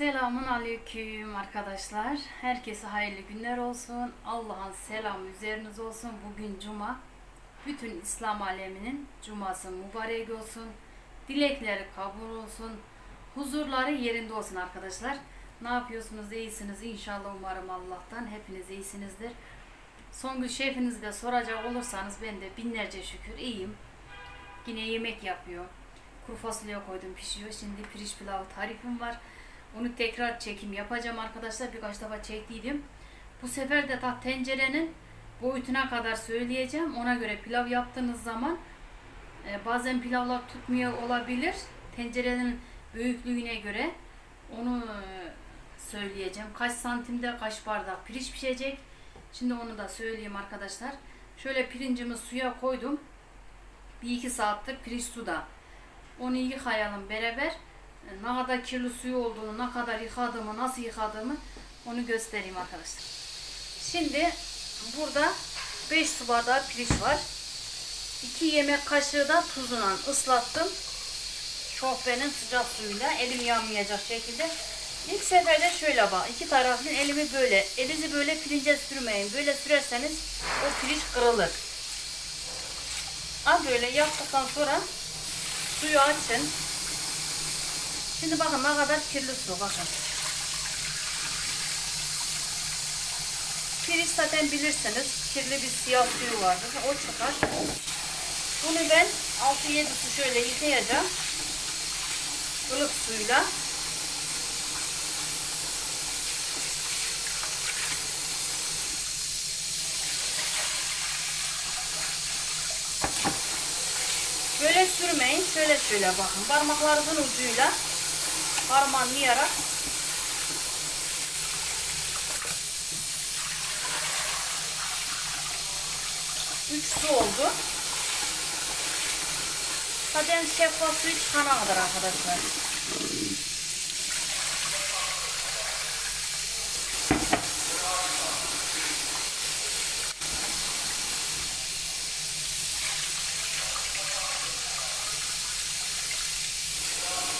Selamun aleyküm arkadaşlar. Herkese hayırlı günler olsun. Allah'ın selamı üzeriniz olsun. Bugün cuma. Bütün İslam aleminin cuması mübarek olsun. Dilekleri kabul olsun. Huzurları yerinde olsun arkadaşlar. Ne yapıyorsunuz? İyisiniz. İnşallah umarım Allah'tan. Hepiniz iyisinizdir. Songül şefinizi de soracak olursanız ben de binlerce şükür iyiyim. Yine yemek yapıyor. Kuru fasulye koydum pişiyor. Şimdi pirinç pilavı tarifim var. Onu tekrar çekim yapacağım arkadaşlar. Birkaç defa çektiydim. Bu sefer de ta tencerenin boyutuna kadar söyleyeceğim. Ona göre pilav yaptığınız zaman e, bazen pilavlar tutmuyor olabilir. Tencerenin büyüklüğüne göre onu e, söyleyeceğim. Kaç santimde kaç bardak pirinç pişecek. Şimdi onu da söyleyeyim arkadaşlar. Şöyle pirincimi suya koydum. Bir iki saattir pirinç suda. Onu yıkayalım beraber. E, Ne kadar kirli suyu olduğunu, ne kadar yıkadığımı, nasıl yıkadığımı onu göstereyim arkadaşlar. Şimdi burada 5 su bardağı pirinç var. 2 yemek kaşığı da tuzla ıslattım. Şofbenin sıcak suyuyla elim yanmayacak şekilde. İlk seferde şöyle bak. iki tarafın elimi böyle. Elinizi böyle pirince sürmeyin. Böyle sürerseniz o pirinç kırılır. Az böyle yaptıktan sonra suyu açın. Şimdi bakın ne kadar kirli su bakın. Pirinç zaten bilirsiniz kirli bir siyah suyu vardır. O çıkar. Bunu ben 6-7 su şöyle yıkayacağım. ılık suyla. Böyle sürmeyin. Şöyle şöyle bakın. Parmaklarınızın ucuyla harmanlayarak üç su oldu. Zaten şeffaf suyu çıkana kadar arkadaşlar.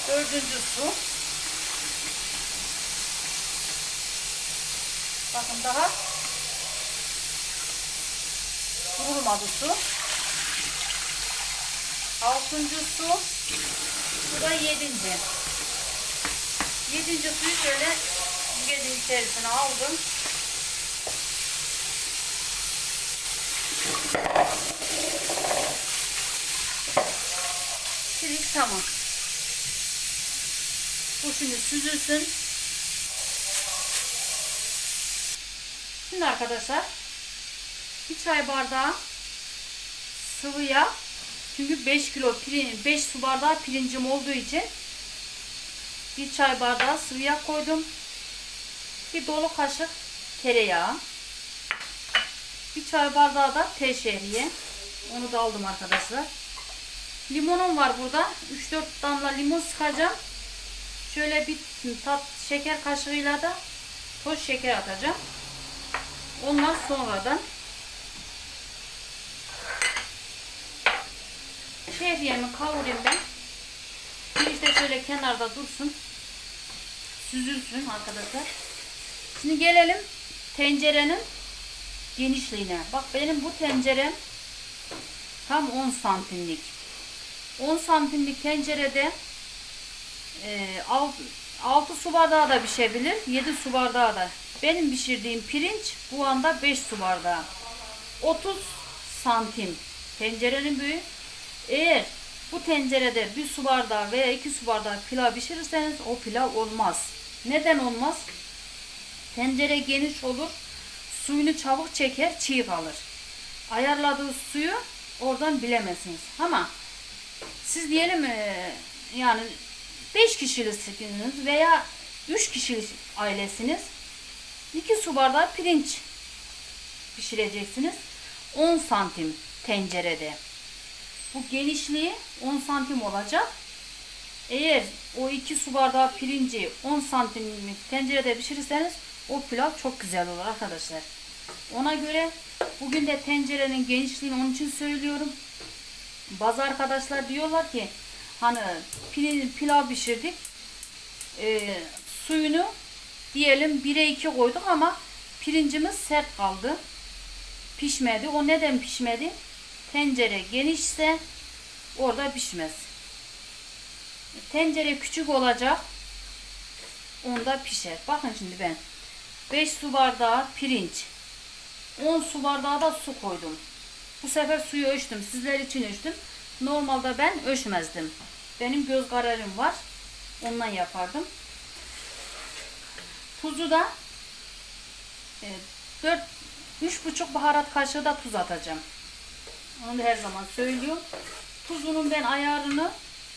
Dördüncü su. Daha kurulmadı su. Altıncı su. Bu da yedinci. Yedinci suyu şöyle gezin içerisine aldım. Pirinç tamam. Bu şimdi süzülsün. Şimdi arkadaşlar bir çay bardağı sıvı yağ çünkü 5 kilo pirin 5 su bardağı pirincim olduğu için bir çay bardağı sıvı yağ koydum. Bir dolu kaşık tereyağı. Bir çay bardağı da şehriye. Onu da aldım arkadaşlar. Limonum var burada. 3-4 damla limon sıkacağım. Şöyle bir tat şeker kaşığıyla da toz şeker atacağım. Ondan sonradan şehriyemi kavurayım ben. Pirinç de şöyle kenarda dursun. Süzülsün arkadaşlar. Şimdi gelelim tencerenin genişliğine. Bak benim bu tencerem tam 10 santimlik. 10 santimlik tencerede e, 6 su bardağı da pişebilir. 7 su bardağı da. Benim pişirdiğim pirinç bu anda 5 su bardağı. 30 santim tencerenin büyüğü. Eğer bu tencerede bir su bardağı veya iki su bardağı pilav pişirirseniz o pilav olmaz. Neden olmaz? Tencere geniş olur. Suyunu çabuk çeker, çiğ kalır. Ayarladığı suyu oradan bilemezsiniz. Ama siz diyelim e, yani 5 kişilisiniz veya 3 kişilik ailesiniz. 2 su bardağı pirinç pişireceksiniz. 10 santim tencerede. Bu genişliği 10 santim olacak. Eğer o 2 su bardağı pirinci 10 santimlik tencerede pişirirseniz o pilav çok güzel olur arkadaşlar. Ona göre bugün de tencerenin genişliğini onun için söylüyorum. Bazı arkadaşlar diyorlar ki hani pil- pilav pişirdik. E, suyunu diyelim 1'e 2 koyduk ama pirincimiz sert kaldı. Pişmedi. O neden pişmedi? Tencere genişse orada pişmez. Tencere küçük olacak. Onda pişer. Bakın şimdi ben 5 su bardağı pirinç 10 su bardağı da su koydum. Bu sefer suyu ölçtüm. Sizler için ölçtüm. Normalde ben ölçmezdim. Benim göz kararım var. Ondan yapardım. Tuzu da e, 4 3,5 baharat kaşığı da tuz atacağım. Onu da her zaman söylüyorum. Tuzunun ben ayarını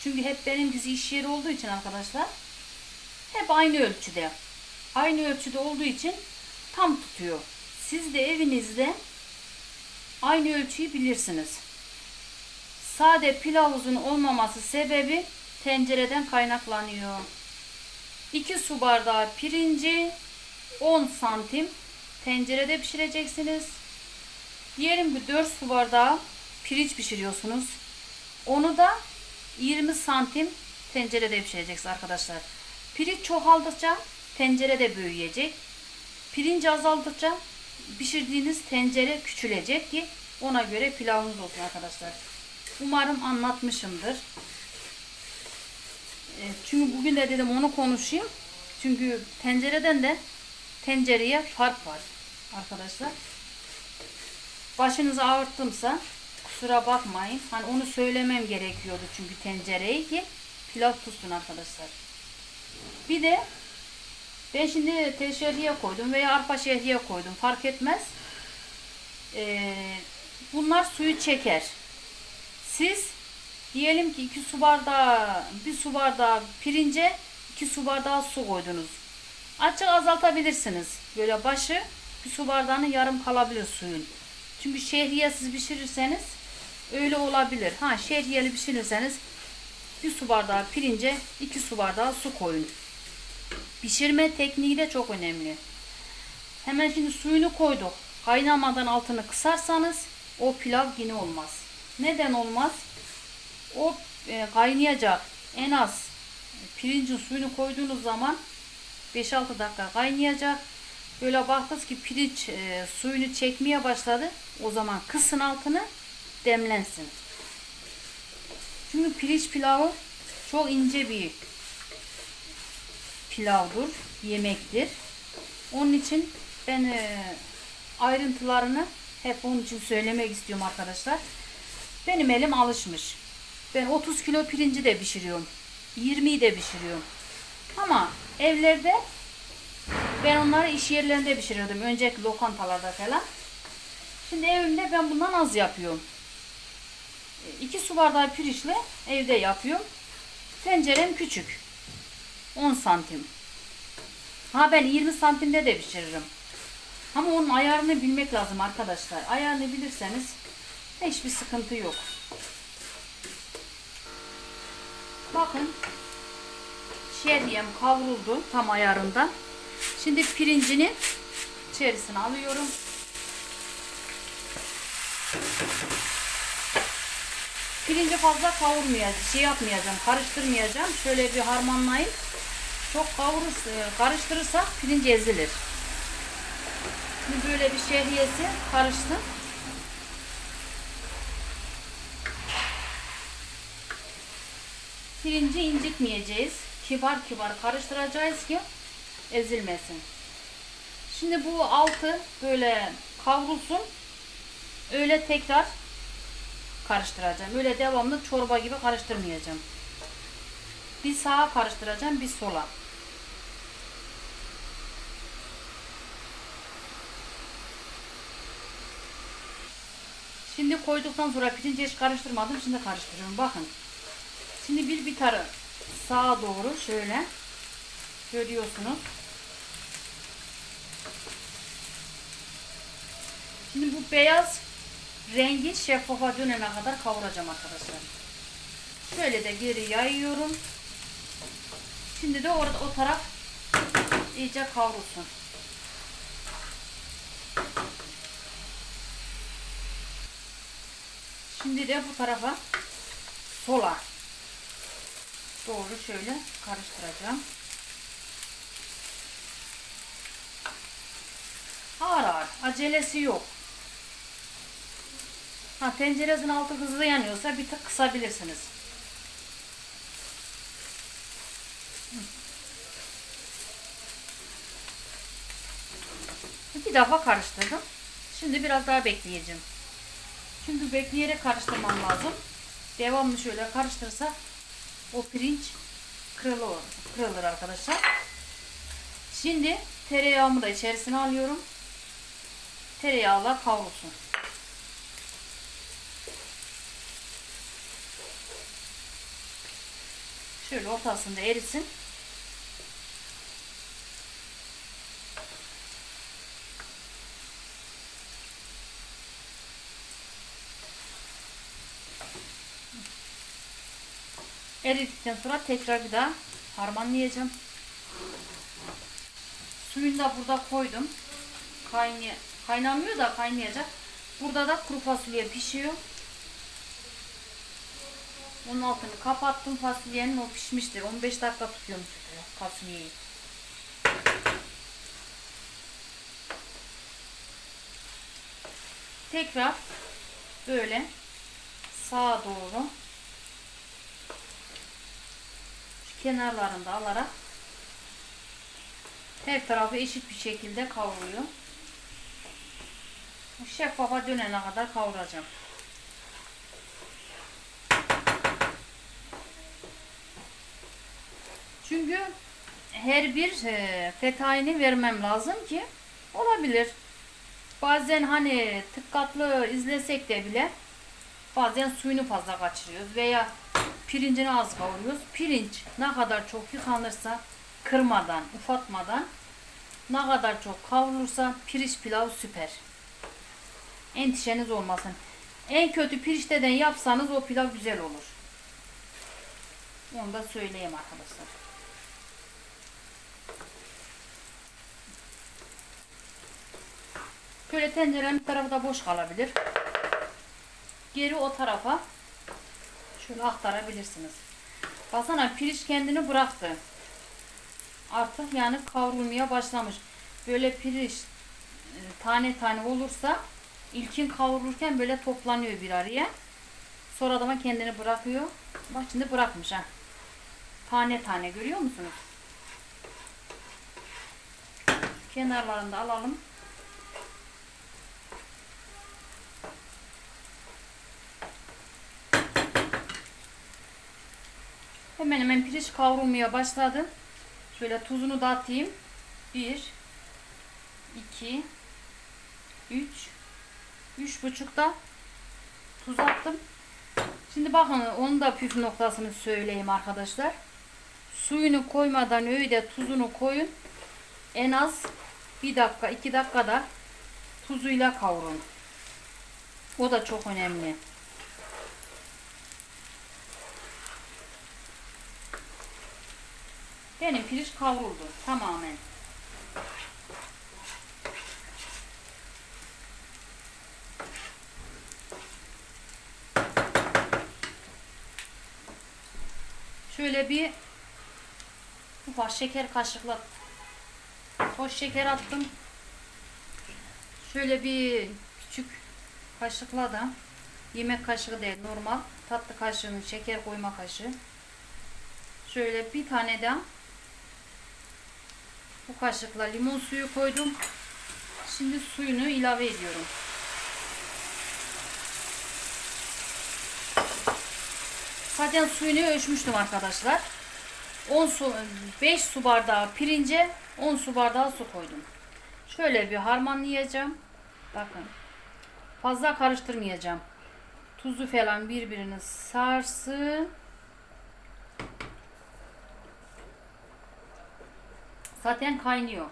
çünkü hep benim dizi iş yeri olduğu için arkadaşlar hep aynı ölçüde. Aynı ölçüde olduğu için tam tutuyor. Siz de evinizde aynı ölçüyü bilirsiniz. Sade pilavuzun olmaması sebebi tencereden kaynaklanıyor. 2 su bardağı pirinci 10 santim tencerede pişireceksiniz. Diyelim ki 4 su bardağı pirinç pişiriyorsunuz. Onu da 20 santim tencerede pişireceksiniz arkadaşlar. Pirinç çoğaldıkça tencerede büyüyecek. Pirinç azaldıkça pişirdiğiniz tencere küçülecek ki ona göre pilavınız olsun arkadaşlar. Umarım anlatmışımdır. E, Çünkü bugün de dedim onu konuşayım. Çünkü tencereden de tencereye fark var arkadaşlar. Başınızı ağırttımsa kusura bakmayın. Hani onu söylemem gerekiyordu çünkü tencereyi ki pilav tutsun arkadaşlar. Bir de ben şimdi tel şehriye koydum veya arpa şehriye koydum. Fark etmez. Ee, bunlar suyu çeker. Siz diyelim ki 2 su bardağı, 1 su bardağı pirince 2 su bardağı su koydunuz. Açık azaltabilirsiniz. Böyle başı bir su bardağının yarım kalabilir suyun. Çünkü şehriyesiz pişirirseniz öyle olabilir. Ha şehriyeli pişirirseniz bir su bardağı pirince 2 su bardağı su koyun. Pişirme tekniği de çok önemli. Hemen şimdi suyunu koyduk. Kaynamadan altını kısarsanız o pilav yine olmaz. Neden olmaz? O e, kaynayacak en az pirincin suyunu koyduğunuz zaman 5-6 dakika kaynayacak. Böyle baktınız ki pirinç e, suyunu çekmeye başladı. O zaman kısın altını demlensin. Çünkü pirinç pilavı çok ince bir pilavdır, yemektir. Onun için ben e, ayrıntılarını hep onun için söylemek istiyorum arkadaşlar. Benim elim alışmış. Ben 30 kilo pirinci de pişiriyorum. 20'yi de pişiriyorum. Ama evlerde ben onları iş yerlerinde pişiriyordum. Önceki lokantalarda falan. Şimdi evimde ben bundan az yapıyorum. 2 su bardağı pirinçle evde yapıyorum. Tencerem küçük. 10 santim. Ha ben 20 santimde de pişiririm. Ama onun ayarını bilmek lazım arkadaşlar. Ayarını bilirseniz hiçbir sıkıntı yok. Bakın şehriyem kavruldu tam ayarında. Şimdi pirincini içerisine alıyorum. Pirinci fazla kavurmayacağım, şey yapmayacağım, karıştırmayacağım. Şöyle bir harmanlayıp çok kavurursa, karıştırırsak pirinç ezilir. Şimdi böyle bir şehriyesi karışsın. Pirinci incitmeyeceğiz. Kibar kibar karıştıracağız ki ezilmesin. Şimdi bu altı böyle kavrulsun. Öyle tekrar karıştıracağım. Öyle devamlı çorba gibi karıştırmayacağım. Bir sağa karıştıracağım, bir sola. Şimdi koyduktan sonra pirinci hiç karıştırmadım. Şimdi karıştırıyorum. Bakın. Şimdi bir bir tarı sağa doğru şöyle görüyorsunuz. Şimdi bu beyaz rengi şeffafa dönene kadar kavuracağım arkadaşlar. Şöyle de geri yayıyorum. Şimdi de orada o taraf iyice kavrulsun. Şimdi de bu tarafa sola doğru şöyle karıştıracağım. Ağır ağır. Acelesi yok. Ha, tencerenizin altı hızlı yanıyorsa bir tık kısabilirsiniz. Bir defa karıştırdım. Şimdi biraz daha bekleyeceğim. Çünkü bekleyerek karıştırmam lazım. Devamlı şöyle karıştırsa o pirinç kırılır, kırılır arkadaşlar. Şimdi tereyağımı da içerisine alıyorum. Tereyağla kavrulsun. Şöyle ortasında erisin. Eridikten sonra tekrar bir daha harmanlayacağım. Suyunu da burada koydum. Kaynay kaynamıyor da kaynayacak. Burada da kuru fasulye pişiyor. Onun altını kapattım. Fasulyenin o pişmiştir. 15 dakika tutuyorum fasulyeyi. Tekrar böyle sağa doğru şu kenarlarında alarak her tarafı eşit bir şekilde kavruluyor. Bu Şeffafa dönene kadar kavuracağım. Çünkü her bir e, fetayini vermem lazım ki olabilir. Bazen hani tıkkatlı izlesek de bile bazen suyunu fazla kaçırıyoruz veya pirincini az kavuruyoruz. Pirinç ne kadar çok yıkanırsa kırmadan, ufatmadan ne kadar çok kavrulursa pirinç pilav süper. Endişeniz olmasın. En kötü pirinçten yapsanız o pilav güzel olur. Onu da söyleyeyim arkadaşlar. Şöyle tencerenin bir tarafı da boş kalabilir. Geri o tarafa şöyle aktarabilirsiniz. Baksana pirinç kendini bıraktı. Artık yani kavrulmaya başlamış. Böyle pirinç e, tane tane olursa ilkin kavrulurken böyle toplanıyor bir araya. Sonra da kendini bırakıyor. Bak şimdi bırakmış ha. Tane tane görüyor musunuz? Kenarlarını da alalım. Hemen hemen pirinç kavrulmaya başladı. Şöyle tuzunu da atayım. 1 2 3 üç buçukta tuz attım. Şimdi bakın onun da püf noktasını söyleyeyim arkadaşlar. Suyunu koymadan öyle tuzunu koyun. En az bir dakika iki dakikada tuzuyla kavurun. O da çok önemli. Benim pirinç kavruldu tamamen. Şöyle bir ufak şeker kaşıkla toz şeker attım. Şöyle bir küçük kaşıkla da yemek kaşığı değil normal tatlı kaşığının şeker koyma kaşığı. Şöyle bir tane daha bu kaşıkla limon suyu koydum. Şimdi suyunu ilave ediyorum. Zaten suyunu ölçmüştüm arkadaşlar. 10 su 5 su bardağı pirince 10 su bardağı su koydum. Şöyle bir harmanlayacağım. Bakın. Fazla karıştırmayacağım. Tuzu falan birbirini sarsın. Zaten kaynıyor.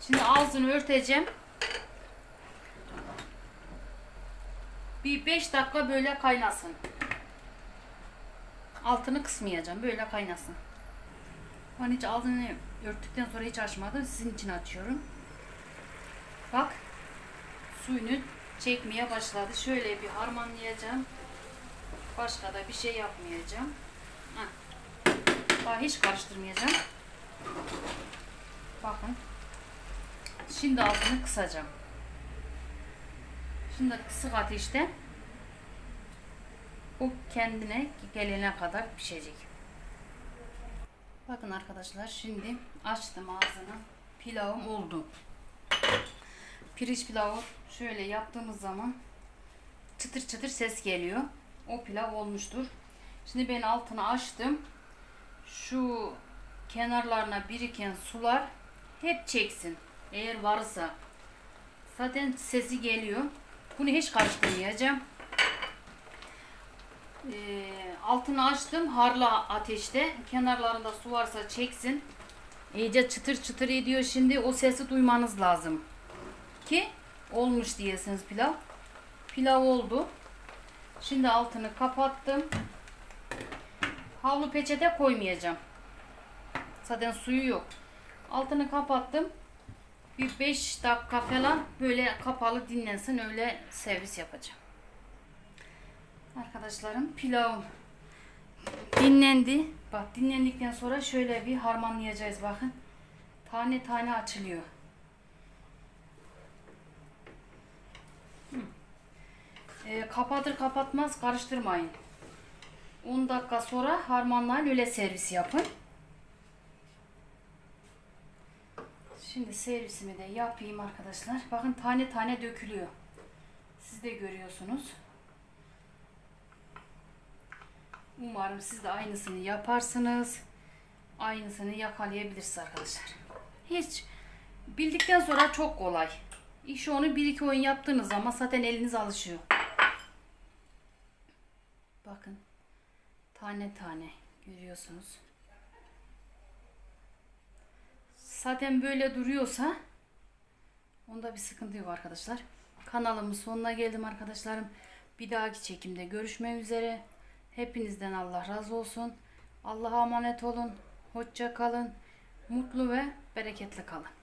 Şimdi ağzını örteceğim. Bir 5 dakika böyle kaynasın. Altını kısmayacağım. Böyle kaynasın. Ben hiç ağzını örttükten sonra hiç açmadım. Sizin için açıyorum. Bak. Suyunu çekmeye başladı. Şöyle bir harmanlayacağım. Başka da bir şey yapmayacağım. Heh. Daha hiç karıştırmayacağım. Bakın. Şimdi altını kısacağım. Şimdi kısık ateşte o kendine gelene kadar pişecek. Bakın arkadaşlar şimdi açtım ağzını. Pilavım oldu. Pirinç pilavı şöyle yaptığımız zaman çıtır çıtır ses geliyor. O pilav olmuştur. Şimdi ben altını açtım. Şu kenarlarına biriken sular hep çeksin. Eğer varsa. Zaten sesi geliyor. Bunu hiç karıştırmayacağım. Ee, altını açtım harla ateşte. Kenarlarında su varsa çeksin. İyice çıtır çıtır ediyor şimdi. O sesi duymanız lazım. Ki olmuş diyesiniz pilav. Pilav oldu. Şimdi altını kapattım. Havlu peçete koymayacağım. Zaten suyu yok. Altını kapattım. Bir 5 dakika falan böyle kapalı dinlensin öyle servis yapacağım. Arkadaşlarım pilavım dinlendi. Bak dinlendikten sonra şöyle bir harmanlayacağız bakın. Tane tane açılıyor. Ee, kapatır kapatmaz karıştırmayın. 10 dakika sonra harmanlayın öyle servis yapın. Şimdi servisimi de yapayım arkadaşlar. Bakın tane tane dökülüyor. Siz de görüyorsunuz. Umarım siz de aynısını yaparsınız. Aynısını yakalayabilirsiniz arkadaşlar. Hiç bildikten sonra çok kolay. İş onu bir iki oyun yaptığınız zaman zaten eliniz alışıyor. Bakın. Tane tane görüyorsunuz. Zaten böyle duruyorsa onda bir sıkıntı yok arkadaşlar. Kanalımın sonuna geldim arkadaşlarım. Bir dahaki çekimde görüşmek üzere. Hepinizden Allah razı olsun. Allah'a emanet olun. Hoşça kalın. Mutlu ve bereketli kalın.